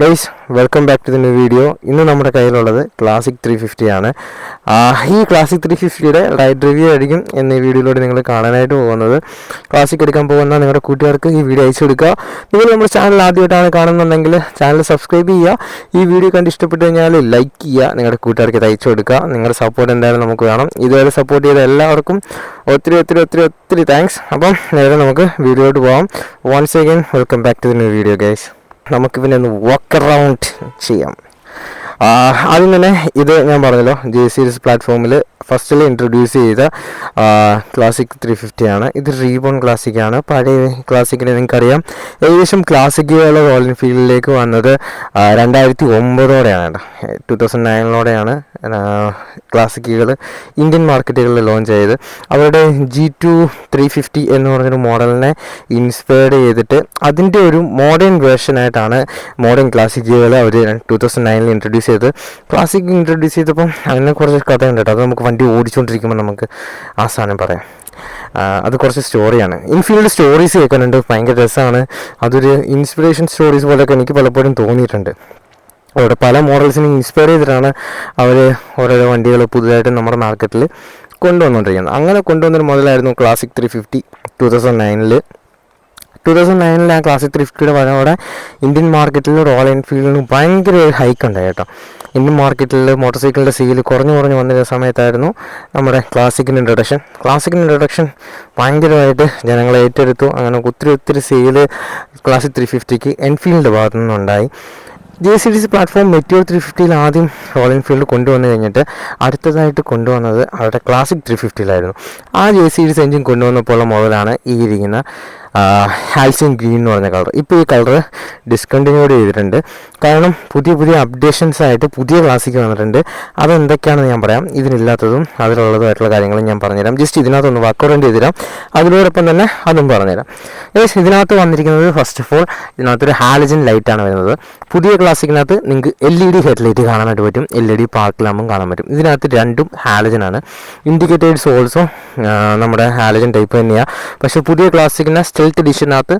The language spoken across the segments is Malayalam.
Guys welcome back to the new video ഇന്ന് നമ്മുടെ കയ്യിലുള്ളത് ക്ലാസിക് ത്രീ ഫിഫ്റ്റി ആണ്. ഈ ക്ലാസിക് ത്രീ ഫിഫ്റ്റിയുടെ റൈഡ് റിവ്യൂ ആയിരിക്കും എന്ന ഈ വീഡിയോയിലൂടെ നിങ്ങൾ കാണാനായിട്ട് പോകുന്നത്. ക്ലാസിക് എടുക്കാൻ പോകുന്ന നിങ്ങളുടെ കൂട്ടുകാർക്ക് ഈ വീഡിയോ അയച്ചു കൊടുക്കുക. നിങ്ങൾ നമ്മുടെ ചാനൽ ആദ്യമായിട്ടാണ് കാണുന്നുണ്ടെങ്കിൽ ചാനൽ സബ്സ്ക്രൈബ് ചെയ്യുക. ഈ വീഡിയോ കണ്ട് ഇഷ്ടപ്പെട്ട് കഴിഞ്ഞാൽ ലൈക്ക് ചെയ്യുക. നിങ്ങളുടെ കൂട്ടുകാർക്ക് ഇത് അയച്ചു കൊടുക്കുക. നിങ്ങളുടെ സപ്പോർട്ട് എന്തായാലും നമുക്ക് വേണം. ഇതുവരെ സപ്പോർട്ട് ചെയ്ത എല്ലാവർക്കും ഒത്തിരി ഒത്തിരി ഒത്തിരി ഒത്തിരി താങ്ക്സ് അപ്പം നേരെ നമുക്ക് വീഡിയോയിട്ട് പോകാം once again welcome back to the new video guys നമുക്ക് പിന്നെ ഒന്ന് വർക്ക് അറൗണ്ട് ചെയ്യാം. ആദ്യം തന്നെ ഇത് ഞാൻ പറഞ്ഞല്ലോ ജെ സീരീസ് പ്ലാറ്റ്ഫോമിൽ ഫസ്റ്റിൽ ഇൻട്രൊഡ്യൂസ് ചെയ്ത ക്ലാസിക് ത്രീ ഫിഫ്റ്റി ആണ്. ഇത് റീബോൺ ക്ലാസിക് ആണ്. പഴയ ക്ലാസിക്കിനെ നിങ്ങൾക്കറിയാം. ഏകദേശം ക്ലാസിക്കുകൾ റോയൽ എൻഫീൽഡിലേക്ക് വന്നത് രണ്ടായിരത്തി ഒമ്പതോടെയാണ് ടു തൗസൻഡ് നയനിലോടെയാണ് ക്ലാസിക്കുകൾ ഇന്ത്യൻ മാർക്കറ്റുകളിൽ ലോഞ്ച് ചെയ്ത് അവരുടെ ജി ടു ത്രീ ഫിഫ്റ്റി എന്ന് പറഞ്ഞൊരു മോഡലിനെ ഇൻസ്പയർഡ് ചെയ്തിട്ട് അതിന്റെ ഒരു മോഡേൺ വേർഷനായിട്ടാണ് മോഡേൺ ക്ലാസിക്കുകൾ അവർ ടു തൗസൻഡ് നയനിൽ ഇൻട്രൊഡ്യൂസ് ചെയ്തത്. ക്ലാസിക് ഇൻട്രൊഡ്യൂസ് ചെയ്തപ്പം അതിനെ കുറച്ച് കഥയുണ്ട് കേട്ടോ. അത് നമുക്ക് വണ്ടി ഓടിച്ചുകൊണ്ടിരിക്കുമ്പോൾ നമുക്ക് ആ സാധനം പറയാം. അത് കുറച്ച് സ്റ്റോറിയാണ് ഇൻഫീൽഡ് സ്റ്റോറീസ് കേൾക്കാനുണ്ട് ഭയങ്കര രസമാണ്. അതൊരു ഇൻസ്പിറേഷൻ സ്റ്റോറീസ് പോലെയൊക്കെ എനിക്ക് പലപ്പോഴും തോന്നിയിട്ടുണ്ട്. അവിടെ പല മോഡൽസിനെ ഇൻസ്പയർ ചെയ്തിട്ടാണ് അവർ ഓരോരോ വണ്ടികൾ പുതുതായിട്ട് നമ്മുടെ മാർക്കറ്റിൽ കൊണ്ടുവന്നുകൊണ്ടിരിക്കുന്നത് അങ്ങനെ കൊണ്ടുവന്നൊരു മോഡലായിരുന്നു classic three fifty two thousand നയനിൽ two thousand നയനിൽ ആ ക്ലാസിക് ത്രീ ഫിഫ്റ്റിയുടെ വരവോടെ ഇന്ത്യൻ മാർക്കറ്റിൽ റോയൽ എൻഫീൽഡിന് ഭയങ്കര ഒരു ഹൈക്ക് ഉണ്ടായി കേട്ടോ. ഇന്ത്യൻ മാർക്കറ്റിൽ മോട്ടോർ സൈക്കിളിന്റെ സീൽ കുറഞ്ഞു കുറഞ്ഞു വന്നിരുന്ന സമയത്തായിരുന്നു നമ്മുടെ ക്ലാസിക്കിന്റെ ഇൻട്രൊഡക്ഷൻ ക്ലാസിക്കിന്റെ ഇൻട്രൊഡക്ഷൻ ഭയങ്കരമായിട്ട് ജനങ്ങളെ ഏറ്റെടുത്തു. അങ്ങനെ ഒത്തിരി ഒത്തിരി സെയിൽ ക്ലാസിക് ത്രീ ഫിഫ്റ്റിക്ക് എൻഫീൽഡ് ഭാഗത്തു നിന്നുണ്ടായി J C D C platform Meteor three ഫിഫ്റ്റിയിൽ ആദ്യം റോയൽ എൻഫീൽഡ് കൊണ്ടുവന്നു കഴിഞ്ഞിട്ട് അടുത്തതായിട്ട് കൊണ്ടുവന്നത് അവരുടെ ക്ലാസിക് ത്രീ ഫിഫ്റ്റിയിലായിരുന്നു ആ J C D C engine കൊണ്ടുവന്നപ്പോഴുള്ള മോഡലാണ് ഈ ഇരിക്കുന്ന ഹാൽസിൻ ഗ്രീൻ എന്ന് പറഞ്ഞ കളർ ഇപ്പോൾ ഈ കളർ ഡിസ്കണ്ടിന്യൂ ചെയ്തിട്ടുണ്ട്. കാരണം പുതിയ പുതിയ അപ്ഡേഷൻസ് ആയിട്ട് പുതിയ ക്ലാസിക് വന്നിട്ടുണ്ട്. അതെന്തൊക്കെയാണെന്ന് ഞാൻ പറയാം. ഇതിനില്ലാത്തതും അതിലുള്ളതുമായിട്ടുള്ള കാര്യങ്ങളും ഞാൻ പറഞ്ഞുതരാം. ജസ്റ്റ് ഇതിനകത്തൊന്ന് വർക്കൗട്ട് ചെയ്തുതരാം. അതിനോടൊപ്പം തന്നെ അതും പറഞ്ഞുതരാം. ഏകദേശം ഇതിനകത്ത് വന്നിരിക്കുന്നത് ഫസ്റ്റ് ഓഫ് ഓൾ ഇതിനകത്തൊരു ഹാലജൻ ലൈറ്റാണ് വരുന്നത്. പുതിയ ക്ലാസ്സിക്കിനകത്ത് നിങ്ങൾക്ക് എൽ ഇ ഡി ഹെഡ്ലൈറ്റ് കാണാനായിട്ട് പറ്റും. എൽ ഇ ഡി പാർക്ക് ലാമ്പും കാണാൻ പറ്റും. ഇതിനകത്ത് രണ്ടും ഹാലജൻ ആണ്. ഇൻഡിക്കേറ്റേഴ്സ് ഓൾസോ നമ്മുടെ ഹാലജൻ ടൈപ്പ് തന്നെയാണ് പക്ഷേ പുതിയ ക്ലാസ്സിക്കിന് സ്റ്റെൽത്ത് എഡിഷനകത്ത്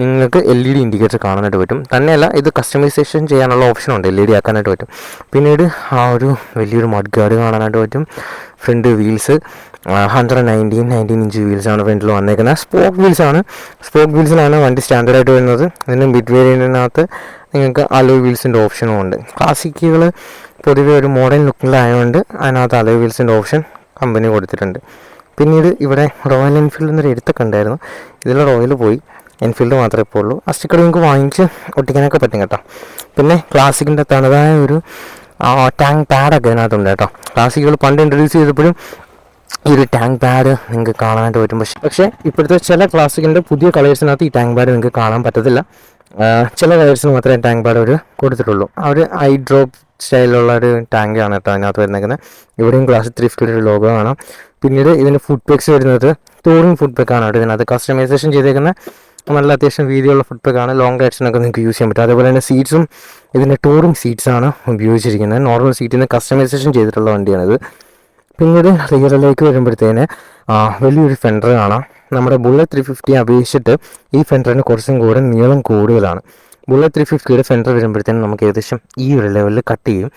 നിങ്ങൾക്ക് എൽ ഇ ഡി ഇൻഡിക്കേറ്റർ കാണാനായിട്ട് പറ്റും. തന്നെയല്ല ഇത് കസ്റ്റമൈസേഷൻ ചെയ്യാനുള്ള ഓപ്ഷൻ ഉണ്ട്. എൽ ഇ ഡി ആക്കാനായിട്ട് പറ്റും. പിന്നീട് ആ ഒരു വലിയൊരു മഡ് ഗാർഡ് കാണാനായിട്ട് പറ്റും. Front wheels hundred nineteen nineteen inch വീൽസാണ് ഫ്രണ്ടിൽ വന്നേക്കുന്നത്. സ്പോക്ക് വീൽസാണ് സ്പോക്ക് വീൽസിലാണ് വണ്ടി സ്റ്റാൻഡേർഡായിട്ട് വരുന്നത്. ഇതിന് മിഡ് വേരിയന്റിനകത്ത് നിങ്ങൾക്ക് അലോയ് വീൽസിന്റെ ഓപ്ഷനും ഉണ്ട്. ക്ലാസിക്കുകൾ പൊതുവെ ഒരു മോഡേൺ ലുക്കിലായതുകൊണ്ട് അതിനകത്ത് അലോയ് വീൽസിന്റെ ഓപ്ഷൻ കമ്പനി കൊടുത്തിട്ടുണ്ട്. പിന്നീട് ഇവിടെ റോയൽ എൻഫീൽഡ് എന്നൊരു എടുത്തൊക്കെ ഉണ്ടായിരുന്നു ഇതിൽ റോയൽ പോയി. എൻഫീൽഡ് മാത്രമേ ഇപ്പോൾ ഉള്ളൂ ആ നിങ്ങൾക്ക് വാങ്ങിച്ച് ഒട്ടിക്കാനൊക്കെ പറ്റും കേട്ടോ. പിന്നെ ക്ലാസിക്കിന്റെ തനതായ ഒരു ടാങ്ക് പാഡൊക്കെ ഇതിനകത്തുണ്ട് കേട്ടോ. ക്ലാസിക്കുകൾ പണ്ട് ഇൻട്രൊഡ്യൂസ് ചെയ്തപ്പോഴും ഈ ഒരു ടാങ്ക് പാഡ് നിങ്ങൾക്ക് കാണാനായിട്ട് പറ്റും. പക്ഷേ പക്ഷേ ഇപ്പോഴത്തെ ചില ക്ലാസിക്കിന്റെ പുതിയ കളേഴ്സിനകത്ത് ഈ ടാങ്ക് പാഡ് നിങ്ങൾക്ക് കാണാൻ പറ്റത്തില്ല. ചില കളേഴ്സിന് മാത്രമേ ടാങ്ക് പാഡ് അവർ കൊടുത്തിട്ടുള്ളൂ. അവർ ഐ ഡ്രോപ്പ് സ്റ്റൈലുള്ള ഒരു ടാങ്കാണ് കേട്ടോ അതിനകത്ത് വരുന്നേക്കുന്നത്. ഇവിടെയും ക്ലാസ് ത്രീ ഫിഫ്റ്റിയുടെ ഒരു ലോഗോ കാണാം. പിന്നീട് ഇതിന്റെ ഫുഡ് പാക്സ് വരുന്നത് ടൂറിംഗ് ഫുഡ് പാക്കാണ് കേട്ടോ ഇതിനകത്ത്. കസ്റ്റമൈസേഷൻ ചെയ്തേക്കുന്ന നല്ല അത്യാവശ്യം വീതിയുള്ള ഫുഡ് പാക്കാണ് ലോങ് റൈഡ്സിനൊക്കെ നിങ്ങൾക്ക് യൂസ് ചെയ്യാൻ പറ്റും. അതേപോലെ തന്നെ സീറ്റ്സും ഇതിന്റെ ടൂറിംഗ് സീറ്റ്സാണ് ഉപയോഗിച്ചിരിക്കുന്നത്. നോർമൽ സീറ്റിൽ നിന്ന് കസ്റ്റമൈസേഷൻ ചെയ്തിട്ടുള്ള വണ്ടിയാണിത്. പിന്നീട് റിയറിലേക്ക് വരുമ്പോഴത്തേന് വലിയൊരു ഫെൻഡർ കാണാം. നമ്മുടെ ബുള്ളറ്റ് ത്രീ ഫിഫ്റ്റി അപേക്ഷിച്ചിട്ട് ഈ ഫെൻഡറിന് കുറച്ചും കൂടെ നീളം കൂടുതലാണ്. ബുള്ളറ്റ് ത്രീ ഫിഫ്റ്റിയുടെ ഫെൻഡർ വരുമ്പോഴത്തേനും നമുക്ക് ഏകദേശം ഈ ഒരു ലെവലിൽ കട്ട് ചെയ്യും.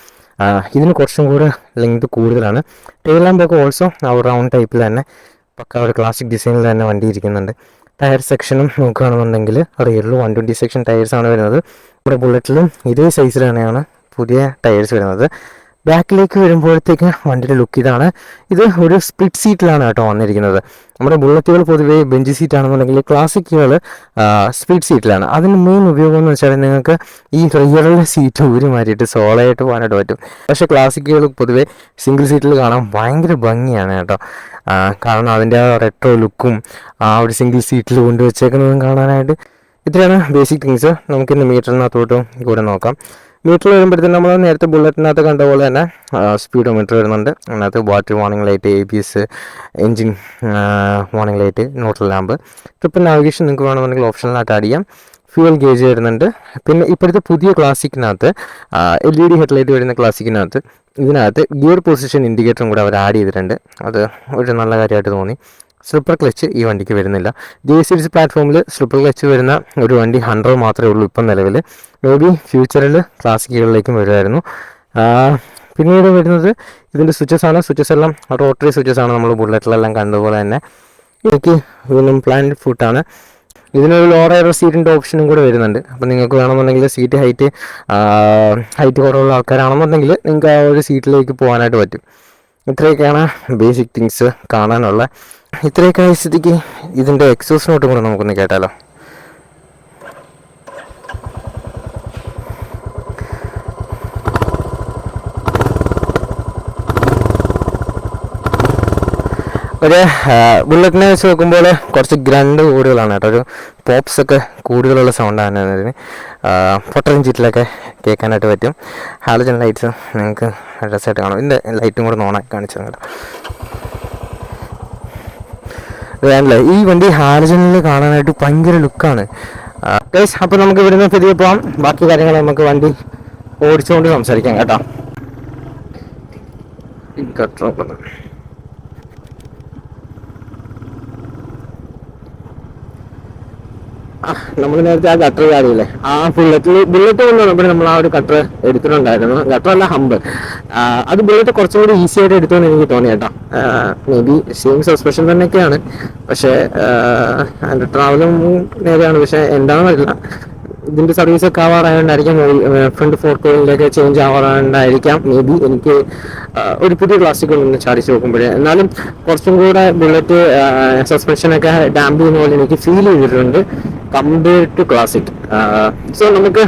ഇതിന് കുറച്ചും കൂടെ ലെങ്ത് കൂടുതലാണ്. ടെയിൽ ലാമ്പൊക്കെ ഓൾസോ ആ റൗണ്ട് ടൈപ്പിൽ തന്നെ പക്ക ഒരു ക്ലാസിക് ഡിസൈനിൽ തന്നെ വണ്ടി ഇരിക്കുന്നുണ്ട്. ടയർ സെക്ഷനും നോക്കുകയാണെന്നുണ്ടെങ്കിൽ റിയറിൽ വൺ ട്വന്റി സെക്ഷൻ ടയേഴ്സാണ് വരുന്നത്. നമ്മുടെ ബുള്ളറ്റിലും ഇതേ തന്നെയാണ് പുതിയ ടയേഴ്സ് വരുന്നത്. ബാക്കിലേക്ക് വരുമ്പോഴത്തേക്ക് വണ്ടിയുടെ ലുക്ക് ഇതാണ്. ഇത് ഒരു സ്പ്ലിറ്റ് സീറ്റിലാണ് കേട്ടോ വന്നിരിക്കുന്നത്. നമ്മുടെ ബുള്ളറ്റുകൾ പൊതുവേ ബെഞ്ച് സീറ്റ് ആണെന്നുണ്ടെങ്കിൽ ക്ലാസിക്കുകൾ സ്പ്ലിറ്റ് സീറ്റിലാണ് അതിന് മെയിൻ ഉപയോഗം എന്ന് വെച്ചാൽ നിങ്ങൾക്ക് ഈ റിയറിലെ സീറ്റ് ഊരി മാറ്റിയിട്ട് സോളായിട്ട് പോകാനായിട്ട് പറ്റും. പക്ഷേ ക്ലാസിക്കുകൾ പൊതുവേ സിംഗിൾ സീറ്റിൽ കാണാൻ ഭയങ്കര ഭംഗിയാണ് കേട്ടോ. കാരണം അതിന്റെ ആ റെട്രോ ലുക്കും ആ ഒരു സിംഗിൾ സീറ്റിൽ കൊണ്ടുവച്ചേക്കുന്നതും കാണാനായിട്ട് ഇത്രയാണ് ബേസിക് തിങ്സ് നമുക്കിന്ന് മീറ്ററിനകത്തോട്ടും കൂടെ നോക്കാം. മീറ്റർ വരുമ്പോഴത്തേക്കും നമ്മൾ നേരത്തെ ബുള്ളറ്റിനകത്ത് കണ്ട പോലെ തന്നെ സ്പീഡ് മീറ്റർ വരുന്നുണ്ട്. അതിനകത്ത് battery warning light A B S engine warning light neutral lamp trip navigation നിങ്ങൾക്ക് വേണമെന്നുണ്ടെങ്കിൽ ഓപ്ഷനിലായിട്ട് ആഡ് ചെയ്യാം. ഫ്യൂവൽ ഗേജ് വരുന്നുണ്ട്. പിന്നെ ഇപ്പോഴത്തെ പുതിയ ക്ലാസിക്കിനകത്ത് എൽ ഇ ഡി ഹെഡ്ലൈറ്റ് വരുന്ന ക്ലാസിക്കിനകത്ത് ഇതിനകത്ത് ഗിയർ പൊസിഷൻ ഇൻഡിക്കേറ്ററും കൂടെ അവർ ആഡ് ചെയ്തിട്ടുണ്ട്. അത് ഒരു നല്ല കാര്യമായിട്ട് തോന്നി. സ്ലിപ്പർ ക്ലച്ച് ഈ വണ്ടിക്ക് വരുന്നില്ല. ജെ സീരീസ് പ്ലാറ്റ്ഫോമിൽ സ്ലിപ്പർ ക്ലച്ച് വരുന്ന ഒരു വണ്ടി ഹൺഡ്രഡ് മാത്രമേ ഉള്ളൂ ഇപ്പം നിലവിൽ. മേ ബി ഫ്യൂച്ചറിൽ ക്ലാസിക്കുകളിലേക്കും വരുമായിരുന്നു. പിന്നീട് വരുന്നത് ഇതിന്റെ സ്വിച്ചസ് ആണ്. സ്വിച്ചസ് എല്ലാം റോട്ടറി സ്വിച്ചസ് ആണ് നമ്മൾ ബുള്ളറ്റിലെല്ലാം കണ്ടതുപോലെ തന്നെ. എനിക്ക് ഇതൊന്നും പ്ലാൻഡ് ഫുട്ടാണ് ഇതിനൊരു ലോർ എയർ സീറ്റിന്റെ ഓപ്ഷനും കൂടെ വരുന്നുണ്ട്. അപ്പോൾ നിങ്ങൾക്ക് വേണമെന്നുണ്ടെങ്കിൽ സീറ്റ് ഹൈറ്റ് ഹൈറ്റ് കുറവുള്ള ആൾക്കാരാണെന്നുണ്ടെങ്കിൽ നിങ്ങൾക്ക് ആ ഒരു സീറ്റിലേക്ക് പോകാനായിട്ട് പറ്റും. ഇത്രയൊക്കെയാണ് ബേസിക് തിങ്സ് കാണാനുള്ള ഇത്രയൊക്കെ ആയ സ്ഥിതിക്ക് ഇതിന്റെ എക്സോസ് നോട്ടും കൂടെ നമുക്കൊന്ന് കേട്ടാലോ? ഒരു ബുള്ളറ്റിനെ വെച്ച് നോക്കുമ്പോൾ കുറച്ച് ഗ്രണ്ട് കൂടുതലാണ് കേട്ടോ. ഒരു പോപ്സ് ഒക്കെ കൂടുതലുള്ള സൗണ്ടാണ് അതിന് പൊട്ടറിൻ ചീറ്റിലൊക്കെ കേൾക്കാനായിട്ട് പറ്റും. ഹാലജൻ ലൈറ്റ്സ് നിങ്ങൾക്ക് രസമായിട്ട് കാണും. ഇതിന്റെ ലൈറ്റും കൂടെ ഓണാക്കി കാണിച്ചു കേട്ടോ. വേണ്ടല്ലേ ഈ വണ്ടി ഹാലജനിൽ കാണാനായിട്ട് ഭയങ്കര ലുക്കാണ്. ഗൈസ് അപ്പോൾ നമുക്ക് ഇവിടുന്ന് തിരികെ പോവാം. ബാക്കി കാര്യങ്ങൾ നമുക്ക് വണ്ടി ഓടിച്ചുകൊണ്ട് സംസാരിക്കാം കേട്ടോ. ഗട്ടർ നമ്മൾ നേരത്തെ ആ കട്ടർ കാണില്ലേ ആ ബുള്ളറ്റിൽ ബുള്ളറ്റ് കൊണ്ട് നമ്മൾ ആ ഒരു കട്ടർ എടുത്തിട്ടുണ്ടായിരുന്നു. കട്ടർ അല്ല ഹമ്പ് അത് ബുള്ളറ്റ് കുറച്ചും കൂടി ഈസി ആയിട്ട് എടുത്തുകൊണ്ട് എനിക്ക് തോന്നി കേട്ടോ. മേ ബി സെയിം സസ്പെഷൻ തന്നെയൊക്കെയാണ്. പക്ഷേ അതിന്റെ ട്രാവലും നേരെയാണ്. പക്ഷേ എന്താണെന്ന് അറിയില്ല. ഇതിന്റെ സർവീസ് ഒക്കെ ആവാറായോണ്ടായിരിക്കാം. ഫ്രണ്ട് ഫോർക്കോയിലേക്ക് ചേഞ്ച് ആവാറായോണ്ടായിരിക്കാം. മേ ബി എനിക്ക് ഒരു പുതിയ ക്ലാസിക് ഒന്ന് ചാടിച്ച് നോക്കുമ്പോഴേ. എന്നാലും കുറച്ചും കൂടെ ബുള്ളറ്റ് സസ്പെൻഷനൊക്കെ ഡാമ്പ് ചെയ്യുന്ന പോലെ എനിക്ക് ഫീൽ ചെയ്തിട്ടുണ്ട്. കമ്പയർ ടു ക്ലാസിക് സോ നമുക്ക്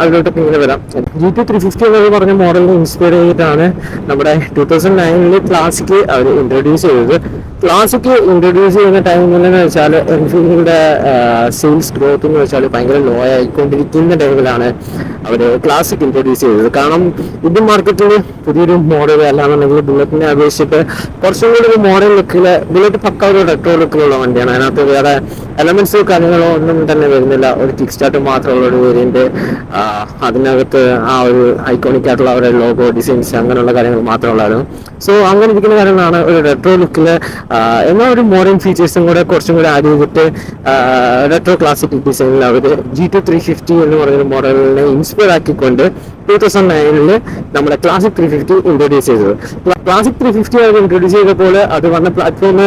അതിലോട്ട് ഇങ്ങനെ വരാം. ജി ടു ത്രീ ഫിഫ്റ്റി എന്ന് പറഞ്ഞ മോഡലിനെ ഇൻസ്പയർ ചെയ്തിട്ടാണ് നമ്മുടെ ടൂ തൗസൻഡ് നയനിൽ ക്ലാസിക് അവർ ഇൻട്രൊഡ്യൂസ് ചെയ്തത്. ക്ലാസിക് ഇൻട്രൊഡ്യൂസ് ചെയ്യുന്ന ടൈമിൽ എന്ന് വെച്ചാൽ എൻഫീൽഡിന്റെ സെയിൽസ് ഗ്രോത്ത് എന്ന് വെച്ചാൽ ഭയങ്കര ലോ ആയിക്കൊണ്ടിരിക്കുന്ന ടൈമിലാണ് അവർ ക്ലാസിക് ഇൻട്രൊഡ്യൂസ് ചെയ്തത്. കാരണം ഇന്ത്യൻ മാർക്കറ്റിൽ പുതിയൊരു മോഡൽ അല്ലാന്നുണ്ടെങ്കിൽ ബുള്ളറ്റിനെ അപേക്ഷിച്ചിട്ട് കുറച്ചും കൂടി ഒരു മോഡൽ ലുക്കിൽ ബുള്ളറ്റ് പക്ക ഒരു റെട്രോ ലുക്കിലുള്ള വണ്ടിയാണ്. അതിനകത്ത് വേറെ എലമെന്റ്സോ കാര്യങ്ങളോ ഒന്നും തന്നെ വരുന്നില്ല. ഒരു കിക്ക് സ്റ്റാർട്ട് മാത്രമുള്ള ഒരു വേരിയന്റ് അതിനകത്ത് ആ ഒരു ഐക്കോണിക് ആയിട്ടുള്ള അവരുടെ ലോഗോ ഡിസൈൻസ് അങ്ങനെയുള്ള കാര്യങ്ങൾ മാത്രമുള്ളതാണ്. സോ അങ്ങനെ ഇരിക്കുന്ന കാര്യങ്ങളാണ് ഒരു റെട്രോ ലുക്കിൽ എന്നാൽ ഒരു മോഡേൺ ഫീച്ചേഴ്സും കൂടെ കുറച്ചും കൂടെ ആഡ് ചെയ്തിട്ട് റെട്രോ ക്ലാസിക് ഡിസൈനിൽ അവർ ജി ടു ത്രീ ഫിഫ്റ്റി എന്ന് പറയുന്ന മോഡലിനെ ഇൻസ്പയർ ആക്കിക്കൊണ്ട് ടൂ തൗസൻഡ് നയനിൽ നമ്മുടെ ക്ലാസിക് ത്രീ ഫിഫ്റ്റി ഇൻട്രൊഡ്യൂസ് ചെയ്തത്. ക്ലാസിക് ത്രീ ഫിഫ്റ്റി അവർ ഇൻട്രൊഡ്യൂസ് ചെയ്തപ്പോൾ അത് വന്ന പ്ലാറ്റ്ഫോം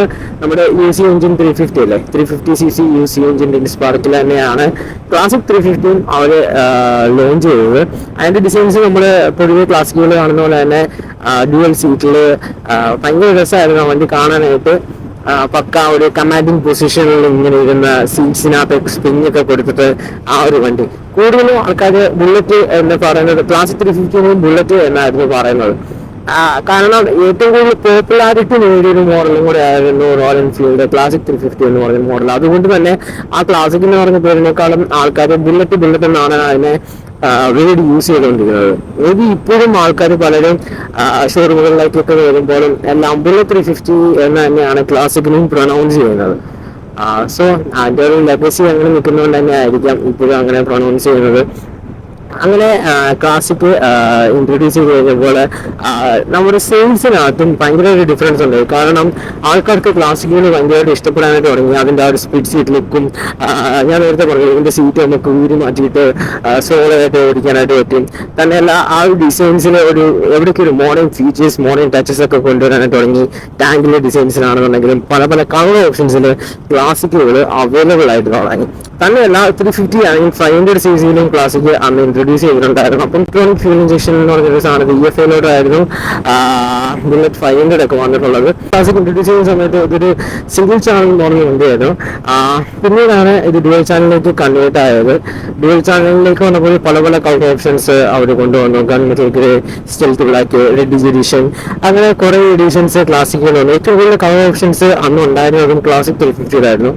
നമ്മുടെ U C engine three fifty അല്ലേ? Three fifty C C U C എഞ്ചിന്റെ സ്പാർക്കിൽ തന്നെയാണ് ക്ലാസിക് ത്രീ ഫിഫ്റ്റിയും അവർ ലോഞ്ച് ചെയ്തത്. അതിന്റെ ഡിസൈൻസ് നമ്മൾ പൊതുവെ ക്ലാസിക്കുകൾ കാണുന്ന പോലെ തന്നെ ഡ്യുവൽ സീറ്റിൽ ഭയങ്കര രസമായിരുന്നു വണ്ടി കാണാനായിട്ട്. പക്ക ഒരു കമാൻഡിങ് പൊസിഷനിൽ ഇങ്ങനെ ഇരുന്ന സീറ്റ്സിനകത്ത് സ്പിന്നൊക്കെ കൊടുത്തിട്ട് ആ ഒരു വണ്ടി. കൂടുതലും ആൾക്കാർ ബുള്ളറ്റ് എന്ന് പറയുന്നത് ക്ലാസ് ത്രീ ഫിഫ്റ്റി ബുള്ളറ്റ് എന്നായിരുന്നു പറയുന്നത്. കാരണം ഏറ്റവും കൂടുതൽ പോപ്പുലാരിറ്റി നേടിയ ഒരു മോഡലും കൂടെ ആയിരുന്നു Royal Enfield classic three fifty എന്ന് പറയുന്ന മോഡൽ അതുകൊണ്ട് തന്നെ ആ ക്ലാസിക് എന്ന് പറഞ്ഞ പേരിനേക്കാളും ആൾക്കാർ ബുള്ളറ്റ് ബുള്ളറ്റ് എന്നാണ് അതിനെ വേർഡ് യൂസ് ചെയ്തുകൊണ്ടിരിക്കുന്നത്. മേ ബി ഇപ്പോഴും ആൾക്കാർ പലരും ഷോറൂമുകളിലേക്കൊക്കെ വരുമ്പോഴും ബുള്ളറ്റ് ത്രീ ഫിഫ്റ്റി എന്ന് തന്നെയാണ് ക്ലാസിക്കലും പ്രൊനൗൺസ് ചെയ്യുന്നത്. സോ അതിന്റെ ഒരു ലെഗസി അങ്ങനെ നിൽക്കുന്നതുകൊണ്ട് തന്നെ ആയിരിക്കാം ഇപ്പോഴും അങ്ങനെ പ്രൊനൗൺസ് ചെയ്യുന്നത്. അങ്ങനെ ക്ലാസിക് ഇൻട്രൊഡ്യൂസ് ചെയ്ത് കഴിഞ്ഞപ്പോൾ നമ്മുടെ സെയിൽസിനകത്തും ഭയങ്കര ഒരു ഡിഫറൻസ് ഉണ്ട് കാരണം ആൾക്കാർക്ക് ക്ലാസിക്കുകൾ ഭയങ്കരമായിട്ട് ഇഷ്ടപ്പെടാനായിട്ട് തുടങ്ങി. അതിന്റെ ആ ഒരു സ്പീഡ് സീറ്റ് ലുക്കും ഞാൻ നേരത്തെ പറഞ്ഞു ഇതിന്റെ സീറ്റ് നമുക്ക് ഊരി മാറ്റിയിട്ട് സോളായിട്ട് ഓടിക്കാനായിട്ട് പറ്റും. തന്നെയല്ല ആ ഒരു ഡിസൈൻസിൽ ഒരു എവിടേക്ക് ഒരു മോഡേൺ ഫീച്ചേഴ്സ് മോഡേൺ ടച്ചസ് ഒക്കെ കൊണ്ടുവരാനായിട്ട് തുടങ്ങി. ടാങ്കിലെ ഡിസൈൻസിനാണെന്നുണ്ടെങ്കിലും പല പല കളർ ഓപ്ഷൻസിൽ ക്ലാസിക്കുകൾ അവൈലബിൾ ആയിട്ട് തുടങ്ങി. തന്നെയല്ല ത്രീ ഫിഫ്റ്റി ആണെങ്കിൽ ഫൈവ് ഹൺഡ്രഡ് സി സിയിലും ക്ലാസിക് അന്ന് ഇൻട്രൊഡ്യൂസ് ചെയ്തിട്ടുണ്ടായിരുന്നു. അപ്പം ഇലക്ട്രോണിക് ഫ്യൂൽ ഇഞ്ചക്ഷൻ എന്ന് പറഞ്ഞൊരു സാധനം ഇ എഫ് എയിലോട്ടായിരുന്നു ബുള്ളറ്റ് ഫൈവ് ഹൺഡ്രഡ് ഒക്കെ വന്നിട്ടുള്ളത്. ക്ലാസിക് ഇൻട്രൊഡ്യൂസ് ചെയ്യുന്ന സമയത്ത് ഇതൊരു സിംഗിൾ ചാനൽ മോഡൽ വണ്ടിയായിരുന്നു. പിന്നീടാണ് ഇത് ഡുവൽ ചാനലിലേക്ക് കൺവേർട്ട് ആയത്. ഡുവൽ ചാനലിലേക്ക് വന്നപ്പോൾ പല പല കളർ ഓപ്ഷൻസ് അവർ കൊണ്ടുവന്നു. Gunmetal stealth black red edition അങ്ങനെ കുറേ എഡിഷൻസ് ക്ലാസിക്കുകൾ വന്നു. ഏറ്റവും കൂടുതൽ കളർ ഓപ്ഷൻസ് അന്ന് ഉണ്ടായിരുന്നതും ക്ലാസിക് ത്രീ ഫിഫ്റ്റിയിലായിരുന്നു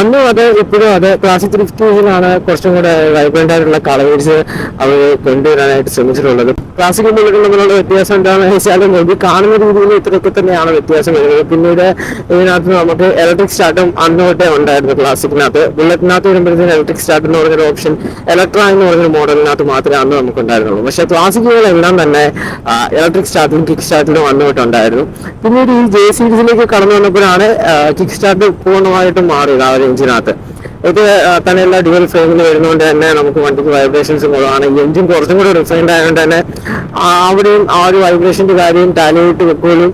അന്നും അത് ഇപ്പോഴും അത് ക്ലാസിക് ത്രീ ഫിഫ്റ്റിയിലാണ് കുറച്ചും കൂടെ വൈബ്രന്റ് ആയിട്ടുള്ള കളേഴ്സ് അവർ കൊണ്ടുവരാനായിട്ട് ശ്രമിച്ചിട്ടുള്ളത്. ക്ലാസിക് മുള്ളുകൾ തമ്മിലുള്ള വ്യത്യാസം എന്താണെന്ന് വെച്ചാൽ നോക്കി കാണുന്ന രീതിയിൽ ഇത്രയൊക്കെ തന്നെയാണ് വ്യത്യാസം വരുന്നത്. പിന്നീട് ഇതിനകത്ത് നമുക്ക് ഇലക്ട്രിക് സ്റ്റാർട്ടും അന്ന് തൊട്ടേ ഉണ്ടായിരുന്നു ക്ലാസിക്കിനകത്ത് ബുള്ളറ്റിനകത്ത് വരുമ്പോഴത്തേന് ഇലക്ട്രിക് സ്റ്റാർട്ട് എന്ന് പറഞ്ഞൊരു ഓപ്ഷൻ ഇലക്ട്ര എന്ന് പറഞ്ഞൊരു മോഡലിനകത്ത് മാത്രമേ അന്ന് നമുക്ക് ഉണ്ടായിരുന്നുള്ളൂ. പക്ഷേ ക്ലാസിക്കുകളെല്ലാം തന്നെ ഇലക്ട്രിക് സ്റ്റാർട്ടിലും കിക്ക് സ്റ്റാർട്ടിലും അന്ന് തൊട്ടുണ്ടായിരുന്നു പിന്നീട് ഈ ജെ സീരീസിലേക്ക് കടന്നു വന്നപ്പോഴാണ് കിക്ക് സ്റ്റാർട്ട് പൂർണമായിട്ടും ആ ഒരു എഞ്ചിനകത്ത് ഇത് തന്നെ എല്ലാ ഡ്യുവൽ ഫ്രെയിമിൽ വരുന്നതുകൊണ്ട് തന്നെ നമുക്ക് വണ്ടിക്ക് വൈബ്രേഷൻസ് കുറവാണ്. എഞ്ചിൻ കുറച്ചും കൂടി റിഫൈൻഡ് ആയതുകൊണ്ട് തന്നെ അവിടെയും ആ ഒരു വൈബ്രേഷന്റെ കാര്യം ടാലിയിട്ട് വെക്കുമ്പോഴും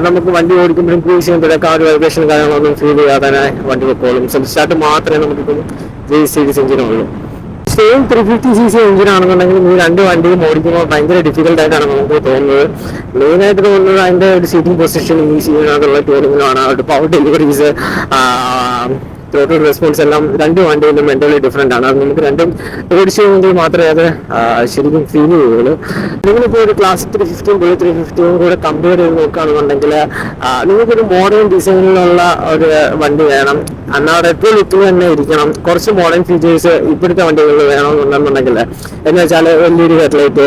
നമുക്ക് വണ്ടി ഓടിക്കുമ്പോഴും ക്രൂസ് ചെയ്യുമ്പോഴൊക്കെ ആ ഒരു വൈബ്രേഷൻ കാര്യങ്ങളൊന്നും ഫീൽ ചെയ്യാതെ വണ്ടി വെക്കോളും സെൽഫ് സ്റ്റാർട്ട് മാത്രമേ നമുക്കിപ്പം G series എഞ്ചിനുള്ളൂ same three fifty C C engine ആണെന്നുണ്ടെങ്കിൽ ഈ രണ്ട് വണ്ടിയും ഓടിക്കുമ്പോൾ ഭയങ്കര ഡിഫിക്കൽട്ട് ആയിട്ടാണ് നമുക്ക് തോന്നുന്നത്. മെയിൻ ആയിട്ട് തോന്നുന്നത് അതിന്റെ ഒരു സീറ്റിംഗ് പൊസിഷൻ ഈ സീറ്റിനകത്തുള്ള ടൂറിങ്ങിലാണ് ഒരു പവർ ഡെലിവറീസ് ടോട്ടൽ റെസ്പോൺസ് എല്ലാം രണ്ട് വണ്ടിയിലും മെന്റലി ഡിഫറെന്റ് ആണ്. അത് നമുക്ക് രണ്ടും ഓടിച്ചു പോകുമ്പോൾ മാത്രമേ അത് ശരിക്കും ഫീൽ ചെയ്യുള്ളൂ. നിങ്ങളിപ്പോൾ ഒരു ക്ലാസ് ത്രീ ഫിഫ്റ്റിയും ബുള്ളറ്റ് ത്രീ ഫിഫ്റ്റിയും കൂടെ കമ്പയർ ചെയ്ത് നോക്കുകയാണെന്നുണ്ടെങ്കിൽ നിങ്ങൾക്കൊരു മോഡേൺ ഡിസൈനിലുള്ള ഒരു വണ്ടി വേണം. എന്നാൽ എപ്പോഴും ലുക്കിൽ തന്നെ ഇരിക്കണം. കുറച്ച് മോഡേൺ ഫീച്ചേഴ്സ് ഇപ്പോഴത്തെ വണ്ടികളിൽ വേണമെന്നുണ്ടെന്നുണ്ടെങ്കിൽ എന്ന് വെച്ചാൽ L E headlight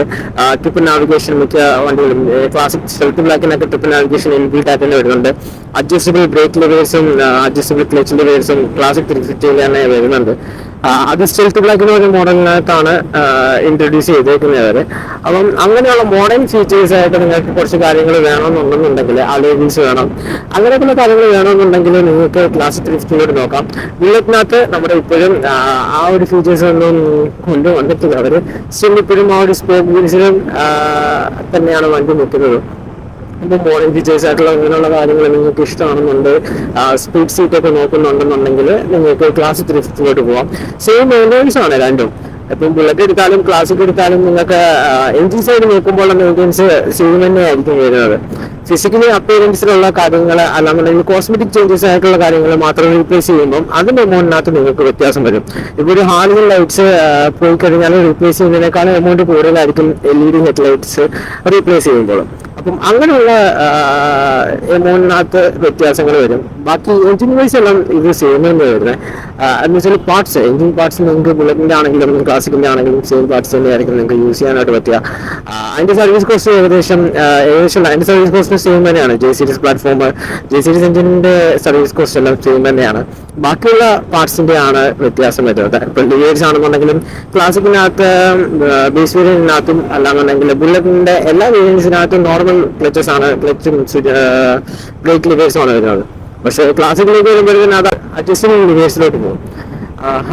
triple navigation മിക്ക വണ്ടികളും ക്ലാസിക് സെൽഫ് ബ്ലാക്കിനൊക്കെ ട്രിപ്പിൾ നാവിഗേഷൻ ഇൻബിൽറ്റ് ആയിട്ട് തന്നെ വരുന്നുണ്ട്. അഡ്ജസ്റ്റബിൾ ബ്രേക്ക് ലിവേഴ്സും അഡ്ജസ്റ്റബിൾ ക്ലച്ച് ലിവേഴ്സും ക്ലാസിക് ത്രീ ഫിഫ്റ്റിയിൽ തന്നെ വരുന്നുണ്ട്. അത് സ്റ്റെൽത്ത് എന്ന് പറയുന്ന മോഡലിനകത്താണ് ഇൻട്രൊഡ്യൂസ് ചെയ്തേക്കുന്നത് അവർ. അപ്പം അങ്ങനെയുള്ള മോഡേൺ ഫീച്ചേഴ്സ് ആയിട്ട് നിങ്ങൾക്ക് കുറച്ച് കാര്യങ്ങൾ വേണമെന്നുണ്ടെന്നുണ്ടെങ്കിൽ അലോവിൻസ് വേണം. അങ്ങനെയൊക്കെയുള്ള കാര്യങ്ങൾ വേണമെന്നുണ്ടെങ്കിൽ നിങ്ങൾക്ക് ക്ലാസ് ത്രീ ഫിഫ്റ്റിയിലോട്ട് നോക്കാം. ബുള്ളറ്റിനകത്ത് നമ്മുടെ ഇപ്പോഴും ആ, ഒരു ഫീച്ചേഴ്സ് ഒന്നും കൊണ്ടുവന്നിട്ടില്ല. അവർ സ്റ്റിൽ ഇപ്പോഴും ആ ഒരു സ്പോക്ക് വീൽസിലും തന്നെയാണ് വണ്ടി നിൽക്കുന്നത്. ഇപ്പം മോഡേൺ ഫീച്ചേഴ്സ് ആയിട്ടുള്ള അങ്ങനെയുള്ള കാര്യങ്ങൾ നിങ്ങൾക്ക് ഇഷ്ടമാണെന്നുണ്ട് സ്പീഡ് സീറ്റ് ഒക്കെ നോക്കുന്നുണ്ടെന്നുണ്ടെങ്കിൽ നിങ്ങൾക്ക് ക്ലാസ് ത്രീ ഫിഫ്റ്റിലോട്ട് പോവാം. സെയിം മെയിന്റെനൻസ് ആണ് രണ്ടും. ഇപ്പം ബുള്ളറ്റ് എടുത്താലും ക്ലാസിക് എടുത്താലും നിങ്ങൾക്ക് എഞ്ചിൻ സൈഡ് നോക്കുമ്പോൾ മെയിന്റെനൻസ് സെയിം തന്നെ ആയിരിക്കും വരുന്നത്. ഫിസിക്കലി അപ്പിയറൻസിലുള്ള കാര്യങ്ങൾ അല്ലാന്നുണ്ടെങ്കിൽ കോസ്മെറ്റിക് ചേഞ്ചസ് ആയിട്ടുള്ള കാര്യങ്ങൾ മാത്രം റീപ്ലേസ് ചെയ്യുമ്പോൾ അതിന്റെ എമൗണ്ടിനകത്ത് നിങ്ങൾക്ക് വ്യത്യാസം വരും. ഇപ്പോൾ ഒരു ഹാളിൽ ലൈറ്റ്സ് പോയി കഴിഞ്ഞാൽ റീപ്ലേസ് ചെയ്യുന്നതിനേക്കാളും എമൗണ്ട് കൂടുതലായിരിക്കും L E D headlights replace ചെയ്യുമ്പോൾ അപ്പം അങ്ങനെയുള്ള എമൗണ്ടിനകത്ത് വ്യത്യാസങ്ങൾ വരും. ബാക്കി എഞ്ചിൻ വൈസ് എല്ലാം ഇത് സെയിം തന്നെ വരുന്നത് എന്ന് വെച്ചാൽ പാർട്സ് എഞ്ചിൻ പാർട്സ് നിങ്ങൾക്ക് ബുള്ളറ്റിന്റെ ആണെങ്കിലും ക്ലാസിക്കിന്റെ ആണെങ്കിലും സെയിം പാർട്സ് തന്നെയായിരിക്കും നിങ്ങൾക്ക് യൂസ് ചെയ്യാനായിട്ട് പറ്റുക. അതിന്റെ സർവീസ് കോസ്റ്റ് ഏകദേശം ഏകദേശം അതിന്റെ സർവീസ് കോസ്റ്റ് സെയിം തന്നെയാണ്. J series platform J series എഞ്ചിന്റെ സർവീസ് കോസ്റ്റ് എല്ലാം സെയിം തന്നെയാണ്. ബാക്കിയുള്ള പാർട്സിന്റെ ആണ് വ്യത്യാസം വരുന്നത്. ഇപ്പൊ ഡിവേഴ്സ് ആണെന്നുണ്ടെങ്കിലും ക്ലാസിക്കിനകത്ത് ബേസ് വേരിയന്റിനകത്തും അല്ലാന്നുണ്ടെങ്കിൽ ബുള്ളറ്റിന്റെ എല്ലാ വേരിയൻസിനകത്തും നോർമൽ ക്ലച്ചസ് ആണ് ക്ലച്ചും ബ്രേക്ക് ലിവേഴ്സും ആണ് വരുന്നത്. പക്ഷേ ക്ലാസിക്കിലേക്ക് വരുമ്പോഴത്തേനും അത് അഡ്ജസ്റ്റബിൾ ലിവേഴ്സിലോട്ട് പോകും.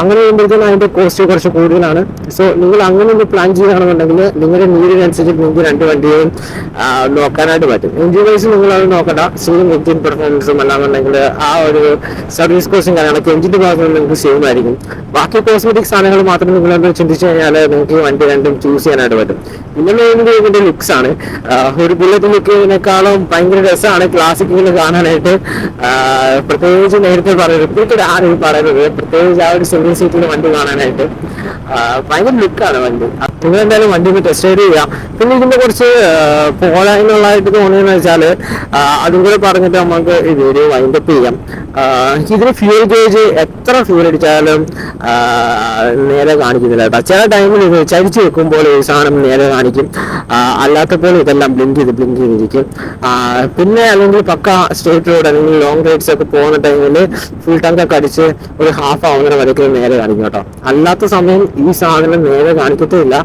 അങ്ങനെ വരുമ്പോഴത്തേനും അതിന്റെ കോസ്റ്റ് കുറച്ച് കൂടുതലാണ്. സോ നിങ്ങൾ അങ്ങനെ ഒന്ന് പ്ലാൻ ചെയ്യുകയാണെന്നുണ്ടെങ്കിൽ നിങ്ങളുടെ നീഡിനനുസരിച്ച് നിങ്ങൾക്ക് രണ്ട് വണ്ടിയും നോക്കാനായിട്ട് പറ്റും. എൻജിൻ വൈസ് നിങ്ങൾ അത് നോക്കണ്ട. സെയിം എഞ്ചിൻ പെർഫോമൻസും അല്ലാന്നുണ്ടെങ്കിൽ ആ ഒരു സർവീസ് കോസ്റ്റും കാര്യങ്ങളൊക്കെ എഞ്ചിന്റെ ഭാഗത്ത് നിങ്ങൾക്ക് സെയിം ആയിരിക്കും. ബാക്കി കോസ്മെറ്റിക് സാധനങ്ങൾ മാത്രം നിങ്ങൾ ചിന്തിച്ചു കഴിഞ്ഞാൽ നിങ്ങൾക്ക് വണ്ടി രണ്ടും ചൂസ് ചെയ്യാനായിട്ട് പറ്റും. പിന്നെ മെയിൻലി ഇതിന്റെ ലുക്സ് ആണ്. ഒരു ബുള്ളറ്റ് ലുക്കിനേക്കാളും ഭയങ്കര രസമാണ് ക്ലാസിക്കുകൾ കാണാനായിട്ട്. പ്രത്യേകിച്ച് നേരത്തെ പറയുന്നത് റിപ്പീറ്റഡ് ആണ് പറയുന്നത്. പ്രത്യേകിച്ച് ആ ഒരു സിംഗിൾ സീറ്റിൽ വണ്ടി കാണാനായിട്ട്. ഭയങ്കര ലുക്കാണ് വണ്ടി. നിങ്ങൾ എന്തായാലും വണ്ടി ഒന്ന് ടെസ്റ്റ് റൈഡ് ചെയ്യാം പിന്നെ ഇതിന്റെ കുറച്ച് പോരായ്മകളായിട്ട് തോന്നിയെന്ന് വെച്ചാൽ അതും കൂടെ പറഞ്ഞിട്ട് നമുക്ക് ഈ വീഡിയോ വൈൻഡപ്പ് ചെയ്യാം. ആ, ഇതിന് ഫ്യൂൽ ഗേജ് എത്ര ഫ്യൂൽ അടിച്ചാലും നേരെ കാണിക്കുന്നില്ല കേട്ടോ. ചില ടൈമിൽ ഇത് ചരിച്ച് വെക്കുമ്പോൾ ഈ സാധനം നേരെ കാണിക്കും. അല്ലാത്തപ്പോൾ ഇതെല്ലാം ബ്ലിങ്ക് ചെയ്ത് ബ്ലിങ്ക് ചെയ്തിരിക്കും. പിന്നെ അല്ലെങ്കിൽ പക്ക സ്റ്റേറ്റ് റോഡ് അല്ലെങ്കിൽ ലോങ് റൈഡ്സ് ഒക്കെ പോകുന്ന ടൈമിൽ ഫുൾ ടാങ്ക് ഒക്കെ അടിച്ച് ഒരു ഹാഫ് ആവുന്ന വരയ്ക്ക് നേരെ കാണിക്കും കേട്ടോ. അല്ലാത്ത സമയം ഈ സാധനം നേരെ കാണിക്കത്തില്ല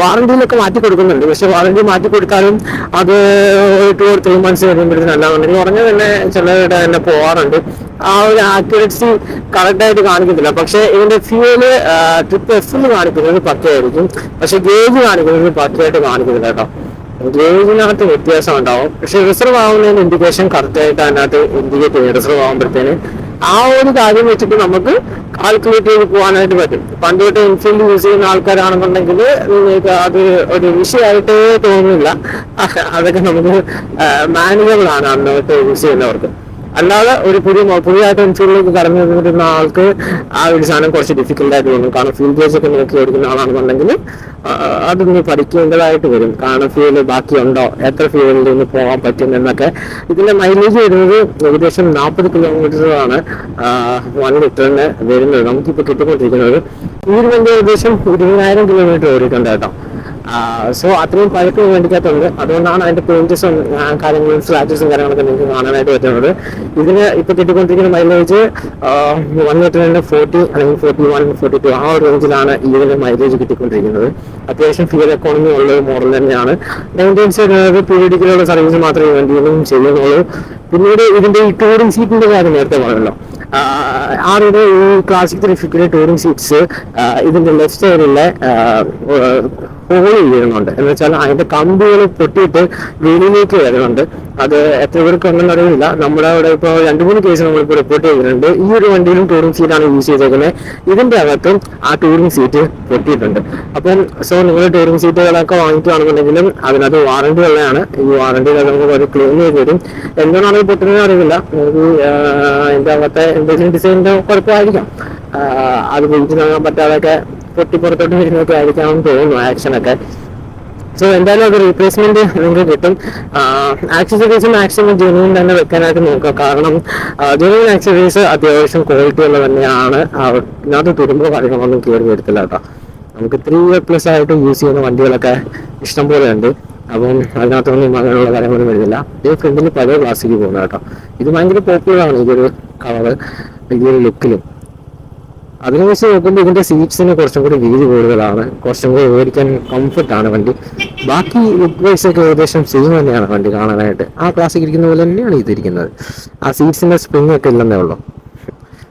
വാറണ്ടിയിലൊക്കെ മാറ്റി കൊടുക്കുന്നുണ്ട്. പക്ഷെ വാറണ്ടി മാറ്റി കൊടുക്കാനും അത് ഇട്ട് ഓർ ത്രീ മന്ത്സ് കഴിയുമ്പോഴത്തേനും അല്ലാന്നുണ്ടെങ്കിൽ ഉറഞ്ഞ തന്നെ ചിലരുടെ തന്നെ പോവാറുണ്ട്. ആ ഒരു ആക്യുറസി കറക്റ്റായിട്ട് കാണിക്കത്തില്ല. പക്ഷെ ഇതിന്റെ ഫ്യൂൽ ട്രിപ്പ് എഫിൽ കാണിക്കുന്നത് പക്കയായിരിക്കും പക്ഷെ ഗേജ് കാണിക്കുന്നത് പക്കയായിട്ട് കാണിക്കുന്നില്ല കേട്ടോ. ഗേജിനകത്ത് വ്യത്യാസം ഉണ്ടാവും. പക്ഷെ റിസർവ് ആവുന്നതിന് ഇൻഡിക്കേഷൻ കറക്റ്റ് ആയിട്ട് അതിനകത്ത് ഇൻഡിക്കേറ്റ് ചെയ്യും. റിസർവ് ആകുമ്പോഴത്തേന് ആ ഒരു കാര്യം വെച്ചിട്ട് നമുക്ക് കാൽക്കുലേറ്റ് ചെയ്ത് പോകാനായിട്ട് പറ്റും. പണ്ട് തൊട്ട് ഇൻഫീൽഡ് യൂസ് ചെയ്യുന്ന ആൾക്കാരാണെന്നുണ്ടെങ്കിൽ നിങ്ങൾക്ക് അത് ഒരു വിഷയമായിട്ടേ തോന്നുന്നില്ല. അതൊക്കെ നമുക്ക് മാനുവൽ ആണ് തൊട്ട് യൂസ് ചെയ്യുന്നവർക്ക്. അല്ലാതെ ഒരു പുതിയ പുതിയതായിട്ട് ഇൻഫീൽഡിലേക്ക് കടന്നു വരുന്ന ആൾക്ക് ആ ഒരു സാധനം കുറച്ച് ഡിഫിക്കൽട്ട് ആയിട്ട് തോന്നും. കാരണം ഫീൽഡ് ഗേജ് ഒക്കെ നോക്കി ഓടിക്കുന്ന ആളാണെന്നുണ്ടെങ്കിൽ അത് നീ പഠിക്കേണ്ടതായിട്ട് വരും. കാരണം ഫ്യൂൽ ബാക്കിയുണ്ടോ? എത്ര ഫീൽഡിൽ നിന്ന് പോകാൻ പറ്റും എന്നൊക്കെ ഇതിന്റെ മൈലേജ് വരുന്നത് ഏകദേശം നാൽപ്പത് കിലോമീറ്ററാണ് വൺ ലിറ്ററിന് വരുന്നത്. നമുക്കിപ്പോൾ കിട്ടിക്കൊണ്ടിരിക്കുന്നത് ഈ ഒരു വണ്ടി ഏകദേശം ഇരുപതിനായിരം കിലോമീറ്റർ ഓടിയിട്ടുണ്ട് കേട്ടോ. സോ അത്രയും പഴക്കം വേണ്ടിക്കകത്തുണ്ട് അതുകൊണ്ടാണ് അതിന്റെ പോയിന്റ്സും കാര്യങ്ങളും സ്ക്രാച്ചസും കാര്യങ്ങളൊക്കെ നിങ്ങൾക്ക് കാണാനായിട്ട് പറ്റുന്നത്. ഇതിന് ഇപ്പൊ കിട്ടിക്കൊണ്ടിരിക്കുന്ന മൈലേജ് വൺ ലിറ്ററിന് ഫോർട്ടി അല്ലെങ്കിൽ ഫോർട്ടി വൺ ഫോർട്ടി ടു ആ ഒരു റേഞ്ചിലാണ് ഇതിന്റെ മൈലേജ് കിട്ടിക്കൊണ്ടിരിക്കുന്നത്. അത്യാവശ്യം ഫ്യൂൽ എക്കോണമി ഉള്ള ഒരു മോഡൽ തന്നെയാണ്. മെയിന്റെനൻസ് ചെയ്യുന്നത് പീരിയഡിക്കലുള്ള സർവീസ് മാത്രമേ വേണ്ടിയുള്ളൂ ചെയ്യുന്നുള്ളൂ. പിന്നീട് ഇതിന്റെ ഈ ടൂറിംഗ് സീറ്റിന്റെ കാര്യം നേരത്തെ പറഞ്ഞല്ലോ. ആരുടെ ഈ ക്ലാസിക് ത്രീ ഫിഫ്റ്റിയിലെ ടൂറിംഗ് സീറ്റ്സ് ഇതിന്റെ ലെഫ്റ്റ് സൈഡിലെ ഹോൾ വീഴുന്നുണ്ട് എന്ന് വെച്ചാൽ അതിന്റെ കമ്പുകൾ പൊട്ടിയിട്ട് വെളിയിലേക്ക് വരുന്നുണ്ട്. അത് എത്ര പേർക്ക് ഉണ്ടെന്ന് അറിയില്ല. നമ്മുടെ അവിടെ ഇപ്പോൾ രണ്ട് മൂന്ന് കേസ് നമ്മളിപ്പോൾ റിപ്പോർട്ട് ചെയ്തിട്ടുണ്ട്. ഈ ഒരു വണ്ടിയിലും ടൂറിംഗ് സീറ്റാണ് യൂസ് ചെയ്തേക്കുന്നത് ഇതിന്റെ അകത്തും ആ ടൂറിംഗ് സീറ്റ് പൊട്ടിയിട്ടുണ്ട്. അപ്പം സോ നിങ്ങൾ ടൂറിംഗ് സീറ്റുകളൊക്കെ വാങ്ങിക്കുകയാണെന്നുണ്ടെങ്കിലും അതിനകത്ത് വാറണ്ടി ഉള്ളതാണ്. ഈ വാറണ്ടി നമുക്ക് ഒരു ക്ലീൻ ചെയ്ത് തരും. എന്തുകൊണ്ടാണ് ഇത് പൊട്ടുന്നത് അറിയില്ല. അതിന്റെ അകത്തെ എന്തെങ്കിലും ഡിസൈനിന്റെ കുഴപ്പമായിരിക്കാം. അത് വീട്ടിൽ നൽകാൻ പറ്റാതൊക്കെ പൊട്ടി പുറത്തോട്ട് വരുന്നതൊക്കെ ആയിരിക്കാമെന്ന് തോന്നുന്നു ആക്ഷനൊക്കെ സോ എന്തായാലും അത് റീപ്ലേസ്മെന്റ് നിങ്ങൾക്ക് കിട്ടും. ആക്സസറീസ് മാക്സിമം ജെനുവിൻ തന്നെ വെക്കാനായിട്ട് നോക്കുക. കാരണം ജെനുവിൻ ആക്സസറീസ് അത്യാവശ്യം ക്വാളിറ്റി ഉള്ള തന്നെയാണ്. ഇതിനകത്ത് തുരുമ്പോ കാര്യങ്ങളൊന്നും കയറി വരത്തില്ല കേട്ടോ. നമുക്ക് ത്രീ ഇയർ പ്ലസ് ആയിട്ട് യൂസ് ചെയ്യുന്ന വണ്ടികളൊക്കെ ഇഷ്ടം പോലെ ഉണ്ട്. അപ്പം അതിനകത്തൊന്നും അങ്ങനെയുള്ള കാര്യങ്ങളൊന്നും വരുന്നില്ല. ഈ ഫ്രണ്ടിൽ പല ക്ലാസ്സിക്ക് പോകുന്നത് കേട്ടോ. ഇത് ഭയങ്കര പോപ്പുലർ ആണ് ഈ ഒരു കളറ് ഈ ഒരു ലുക്കിലും അതിനെ വെച്ച് നോക്കുമ്പോൾ ഇതിന്റെ സീറ്റ്സിന് കുറച്ചും കൂടി വീതി കൂടുതലാണ്. കുറച്ചും കൂടി ഓടിക്കാൻ കംഫർട്ടാണ് വണ്ടി. ബാക്കി ഒക്കെ ഏകദേശം സെയിം തന്നെയാണ് വണ്ടി കാണാനായിട്ട്. ആ ക്ലാസ്സിൽ ഇരിക്കുന്ന പോലെ തന്നെയാണ് ഇതിരിക്കുന്നത്. ആ സീറ്റ്സിന്റെ സ്പ്രിംഗ് ഒക്കെ ഇല്ലെന്നേ ഉള്ളൂ.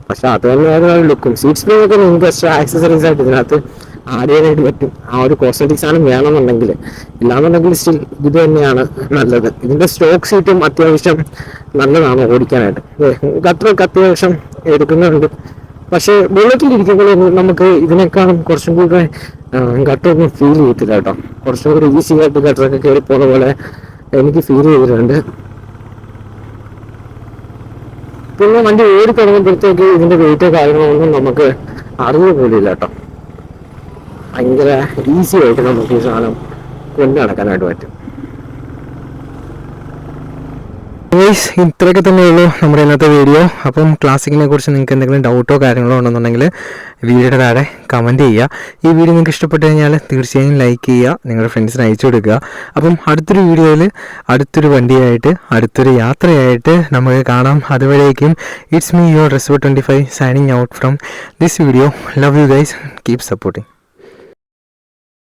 പക്ഷെ അത് തന്നെയാണ് ലുക്കും സീറ്റ് സ്പ്രിങ് ഒക്കെ നിങ്ങൾക്ക് എക്സ്ട്രാ ആക്സസറീസ് ആയിട്ട് ഇതിനകത്ത് ആഡ് ചെയ്യാനായിട്ട് പറ്റും. ആ ഒരു കോസ്മെറ്റിക് സാധനം വേണമെന്നുണ്ടെങ്കിൽ. ഇല്ലാന്നുണ്ടെങ്കിൽ സ്റ്റിൽ ഇത് തന്നെയാണ് നല്ലത്. ഇതിന്റെ സ്റ്റോക്ക് സീറ്റും അത്യാവശ്യം നല്ലതാണ് ഓടിക്കാനായിട്ട്. അത്ര അത്യാവശ്യം എടുക്കുന്നുണ്ട്. പക്ഷെ ബുള്ളറ്റിലിരിക്കുമ്പോൾ നമുക്ക് ഇതിനേക്കാളും കുറച്ചും കൂടെ ഗട്ടറൊന്നും ഫീൽ ചെയ്യത്തില്ല കേട്ടോ. കുറച്ചും കൂടി ഈസി ആയിട്ട് ഗട്ടറൊക്കെ കയറി പോകുന്ന പോലെ എനിക്ക് ഫീൽ ചെയ്തിട്ടുണ്ട്. പിന്നെ വണ്ടി ഓടി തുടങ്ങുമ്പോഴത്തേക്ക് ഇതിന്റെ വെയിറ്റ് കാര്യങ്ങളൊന്നും നമുക്ക് അറിയ പോലില്ല കേട്ടോ. ഭയങ്കര ഈസി ആയിട്ട് നമുക്ക് ഈ സാധനം കൊണ്ടു നടക്കാനായിട്ട് പറ്റും. ഗൈസ് ഇത്രയൊക്കെ തന്നെയുള്ളൂ നമ്മുടെ ഇന്നത്തെ വീഡിയോ. അപ്പം ക്ലാസിക്കിനെ കുറിച്ച് നിങ്ങൾക്ക് എന്തെങ്കിലും ഡൗട്ടോ കാര്യങ്ങളോ ഉണ്ടെന്നുണ്ടെങ്കിൽ വീഡിയോയുടെ താഴെ കമന്റ് ചെയ്യുക. ഈ വീഡിയോ നിങ്ങൾക്ക് ഇഷ്ടപ്പെട്ട് കഴിഞ്ഞാൽ തീർച്ചയായും ലൈക്ക് ചെയ്യുക നിങ്ങളുടെ ഫ്രണ്ട്സിന് അയച്ചു കൊടുക്കുക. അപ്പം അടുത്തൊരു വീഡിയോയിൽ അടുത്തൊരു വണ്ടിയായിട്ട് അടുത്തൊരു യാത്രയായിട്ട് നമുക്ക് കാണാം. അതുവരേക്കും it's me your Respo twenty five signing out from this video love you guys keep supporting